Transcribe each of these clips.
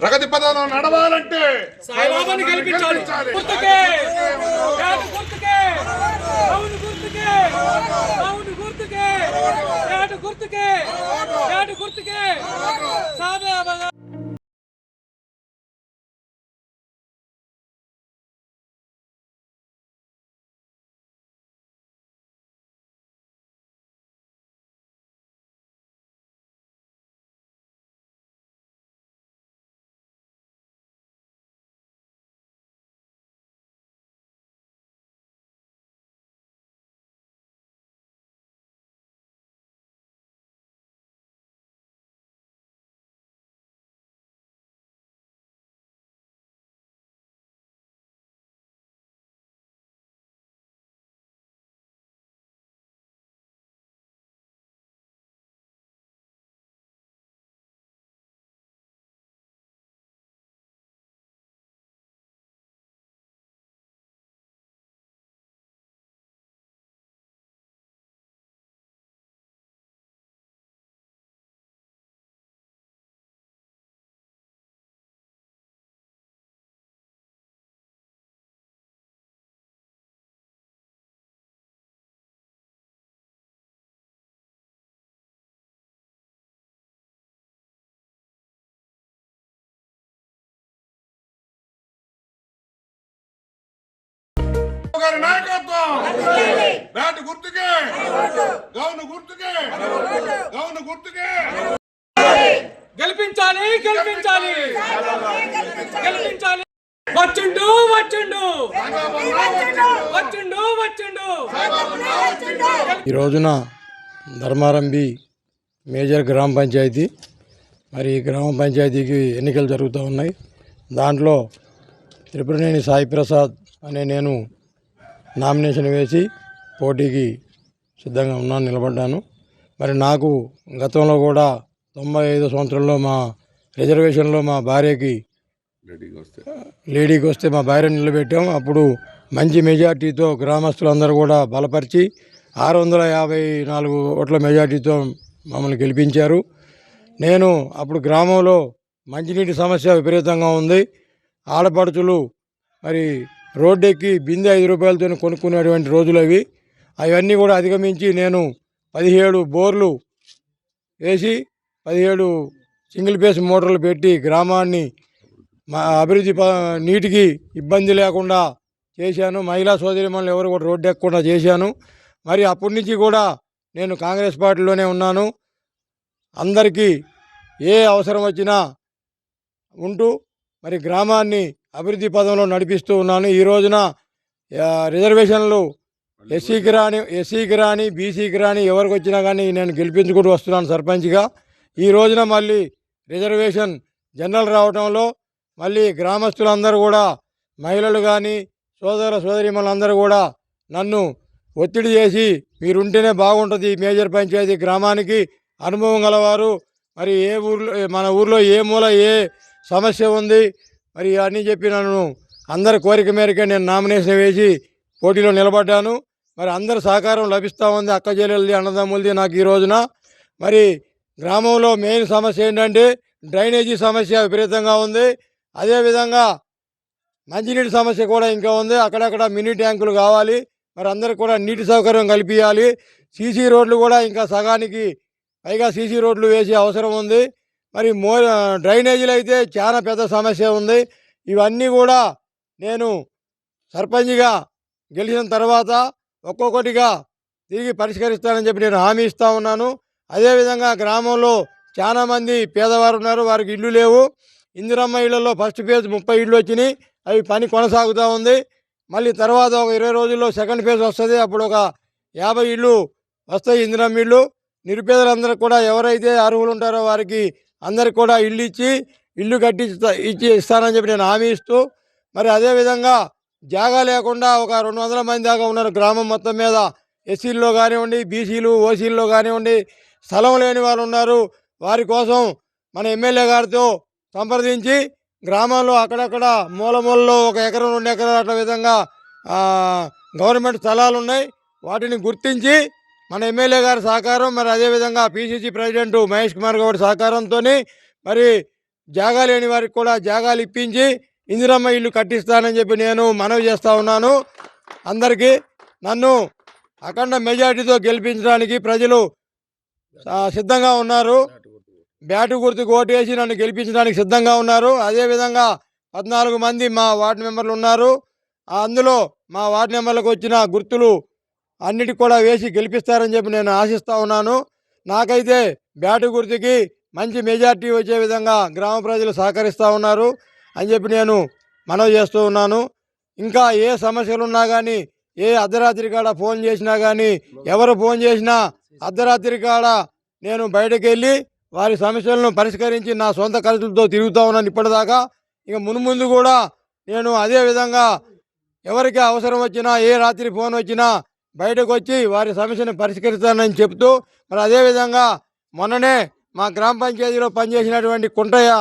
ప్రగతి పదంలో నడవాలంటే సాయిబాబాని గెలిపించాలి. గుర్తుకే. గుర్తుకే. అవును గుర్తుకే. అవును గుర్తుకే. గుర్తుకే. ఏడు గుర్తుకే. సాయిబాబా గారి నాయకత్వం. నాటి గుర్తుకే. గౌను గుర్తుకే. గౌను గుర్తుకే. గెలిపించాలి గెలిపించాలి. గెలిపించాలి. వచ్చిండు వచ్చిండు. వచ్చిండు వచ్చిండు. ఈ రోజున ధర్మారం బి మేజర్ గ్రామ పంచాయతీ. మరి ఈ గ్రామ పంచాయతీకి ఎన్నికలు జరుగుతూ ఉన్నాయి. దాంట్లో త్రిపురనేని సాయి ప్రసాద్ అనే నేను నామినేషన్ వేసి పోటీకి సిద్ధంగా ఉన్నాను నిలబడ్డాను. మరి నాకు గతంలో కూడా తొంభై ఐదు సంవత్సరంలో మా రిజర్వేషన్లో మా భార్యకి లేడీకి వస్తే మా భార్యను నిలబెట్టాం అప్పుడు మంచి మెజార్టీతో గ్రామస్తులందరూ కూడా బలపరిచి ఆరు వందల యాభై నాలుగు ఓట్ల మెజార్టీతో మమ్మల్ని గెలిపించారు. నేను అప్పుడు గ్రామంలో మంచినీటి సమస్య విపరీతంగా ఉంది. ఆడపడుచులు మరి రోడ్డెక్కి బిందె ఐదు రూపాయలతో కొనుక్కునేటువంటి రోజులు అవి. అవన్నీ కూడా అధిగమించి నేను పదిహేడు బోర్లు వేసి పదిహేడు సింగిల్ ఫేస్ మోటార్లు పెట్టి గ్రామాన్ని మా అభివృద్ధి ప నీటికి ఇబ్బంది లేకుండా చేశాను. మహిళా సోదరిమణులు ఎవరు కూడా రోడ్డు ఎక్కకుండా చేశాను. మరి అప్పటి నుంచి కూడా నేను కాంగ్రెస్ పార్టీలోనే ఉన్నాను. అందరికీ ఏ అవసరం వచ్చినా ఉంటూ మరి గ్రామాన్ని అభివృద్ధి పదంలో నడిపిస్తూ ఉన్నాను. ఈ రోజున రిజర్వేషన్లు ఎస్సీకి రాని ఎస్సీకి రాని బీసీకి రాని ఎవరికి వచ్చినా కానీ నేను గెలిపించుకుంటూ వస్తున్నాను సర్పంచ్గా. ఈ రోజున మళ్ళీ రిజర్వేషన్ జనరల్ రావడంలో మళ్ళీ గ్రామస్తులందరూ కూడా మహిళలు కానీ సోదర సోదరిమలందరూ కూడా నన్ను ఒత్తిడి చేసి మీరుంటేనే బాగుంటుంది మేజర్ పంచాయతీ గ్రామానికి అనుభవం గలవారు. మరి ఏ ఊర్లో మన ఊర్లో ఏ మూల ఏ సమస్య ఉంది? మరి అన్నీ చెప్పి నన్ను అందరి కోరిక మేరకే నేను నామినేషన్ వేసి పోటీలో నిలబడ్డాను. మరి అందరి సహకారం లభిస్తూ ఉంది. అక్క చెల్లెలది అన్నదమ్ములది నాకు ఈ రోజున. మరి గ్రామంలో మెయిన్ సమస్య ఏంటంటే డ్రైనేజీ సమస్య విపరీతంగా ఉంది. అదేవిధంగా మంచినీటి సమస్య కూడా ఇంకా ఉంది. అక్కడక్కడ మినీ ట్యాంకులు కావాలి. మరి అందరికి కూడా నీటి సౌకర్యం కల్పించాలి సీసీ రోడ్లు కూడా ఇంకా సగానికి పైగా సీసీ రోడ్లు వేసే అవసరం ఉంది. మరి మో డ్రైనేజీలు అయితే చాలా పెద్ద సమస్య ఉంది. ఇవన్నీ కూడా నేను సర్పంచ్గా గెలిచిన తర్వాత ఒక్కొక్కటిగా తిరిగి పరిష్కరిస్తానని చెప్పి నేను హామీ ఇస్తూ ఉన్నాను. అదేవిధంగా గ్రామంలో చాలామంది పేదవారు ఉన్నారు. వారికి ఇల్లు లేవు. ఇందిరమ్మ ఇళ్ళలో ఫస్ట్ ఫేజ్ ముప్పై ఇళ్ళు వచ్చినాయి. అవి పని కొనసాగుతూ ఉంది. మళ్ళీ తర్వాత ఒక ఇరవై రోజుల్లో సెకండ్ ఫేజ్ వస్తుంది. అప్పుడు ఒక యాభై ఇళ్ళు వస్తాయి ఇందిరమ్మ ఇళ్ళు. నిరుపేదలందరూ కూడా ఎవరైతే అర్హులు ఉంటారో వారికి అందరికి కూడా ఇల్లు ఇచ్చి ఇల్లు కట్టి ఇచ్చి ఇస్తానని చెప్పి నేను హామీ ఇస్తూ మరి అదేవిధంగా జాగా లేకుండా ఒక రెండు వందల మంది దాకా ఉన్నారు గ్రామం మొత్తం మీద. ఎస్సీల్లో కానివ్వండి బీసీలు ఓసీల్లో కానివ్వండి స్థలం లేని వాళ్ళు ఉన్నారు. వారి కోసం మన ఎమ్మెల్యే గారితో సంప్రదించి గ్రామంలో అక్కడక్కడ మూల మూలలో ఒక ఎకరం రెండు ఎకరాలు విధంగా గవర్నమెంట్ స్థలాలు ఉన్నాయి వాటిని గుర్తించి మన ఎమ్మెల్యే గారి సహకారం మరి అదేవిధంగా పిసిసి ప్రెసిడెంట్ మహేష్ కుమార్ గౌడ్ సహకారంతో మరి జాగా లేని వారికి కూడా జాగాలు ఇప్పించి ఇందిరమ్మ ఇల్లు కట్టిస్తానని చెప్పి నేను మనవి చేస్తా ఉన్నాను. అందరికీ నన్ను అఖండ మెజార్టీతో గెలిపించడానికి ప్రజలు సిద్ధంగా ఉన్నారు. బ్యాటు గుర్తుకు ఓటేసి నన్ను గెలిపించడానికి సిద్ధంగా ఉన్నారు. అదేవిధంగా పద్నాలుగు మంది మా వార్డు మెంబర్లు ఉన్నారు. అందులో మా వార్డు మెంబర్లకు వచ్చిన గుర్తులు అన్నిటి కూడా వేసి గెలిపిస్తారని చెప్పి నేను ఆశిస్తూ ఉన్నాను. నాకైతే బ్యాటు గుర్తుకి మంచి మెజార్టీ వచ్చే విధంగా గ్రామ ప్రజలు సహకరిస్తూ ఉన్నారు అని చెప్పి నేను మనవి చేస్తూ ఉన్నాను. ఇంకా ఏ సమస్యలు ఉన్నా కానీ ఏ అర్ధరాత్రి కాడ ఫోన్ చేసినా కానీ ఎవరు ఫోన్ చేసినా అర్ధరాత్రి కాడ నేను బయటకు వెళ్ళి వారి సమస్యలను పరిష్కరించి నా సొంత ఖర్చులతో తిరుగుతూ ఉన్నాను ఇప్పటిదాకా. ఇక మున్ముందు కూడా నేను అదే విధంగా ఎవరికి అవసరం వచ్చినా ఏ రాత్రి ఫోన్ వచ్చినా బయటకు వచ్చి వారి సమస్యను పరిష్కరిస్తానని చెప్తూ మరి అదేవిధంగా మొన్ననే మా గ్రామ పంచాయతీలో పనిచేసినటువంటి కుంటయ్య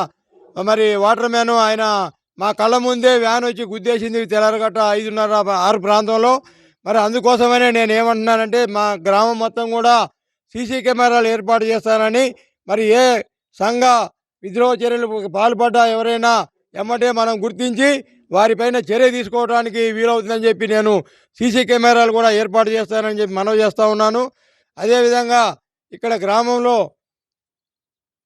మరి వాటర్ మ్యాన్ ఆయన మా కళ్ళ ముందే వ్యాన్ వచ్చి గుద్దేసింది తెల్లరగట్ట ఐదున్నర ఆరు ప్రాంతంలో. మరి అందుకోసమనే నేను ఏమంటున్నానంటే మా గ్రామం మొత్తం కూడా సీసీ కెమెరాలు ఏర్పాటు చేస్తానని మరి ఏ సంఘ విద్రోహ చర్యలు పాల్పడ్డా ఎవరైనా ఎమ్మటే మనం గుర్తించి వారిపైన చర్య తీసుకోవడానికి వీలవుతుందని చెప్పి నేను సీసీ కెమెరాలు కూడా ఏర్పాటు చేస్తానని చెప్పి మనవి చేస్తూ ఉన్నాను. అదేవిధంగా ఇక్కడ గ్రామంలో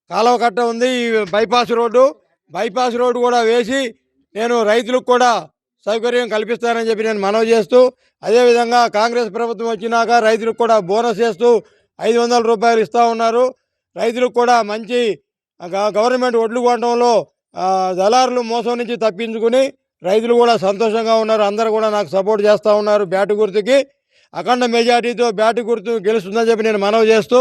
కాలువ కట్ట ఉంది ఈ బైపాస్ రోడ్డు. బైపాస్ రోడ్డు కూడా వేసి నేను రైతులకు కూడా సౌకర్యం కల్పిస్తానని చెప్పి నేను మనవి చేస్తూ అదేవిధంగా కాంగ్రెస్ ప్రభుత్వం వచ్చినాక రైతులకు కూడా బోనస్ చేస్తూ ఐదు వందల రూపాయలు ఇస్తూ ఉన్నారు. రైతులకు కూడా మంచి గ- గవర్నమెంట్ ఒడ్లు కొనడంలో దళారులు మోసం నుంచి తప్పించుకుని రైతులు కూడా సంతోషంగా ఉన్నారు. అందరూ కూడా నాకు సపోర్ట్ చేస్తూ ఉన్నారు బ్యాటు గుర్తుకి. అఖండ మెజార్టీతో బ్యాటు గుర్తు గెలుస్తుందని చెప్పి నేను మనవి చేస్తూ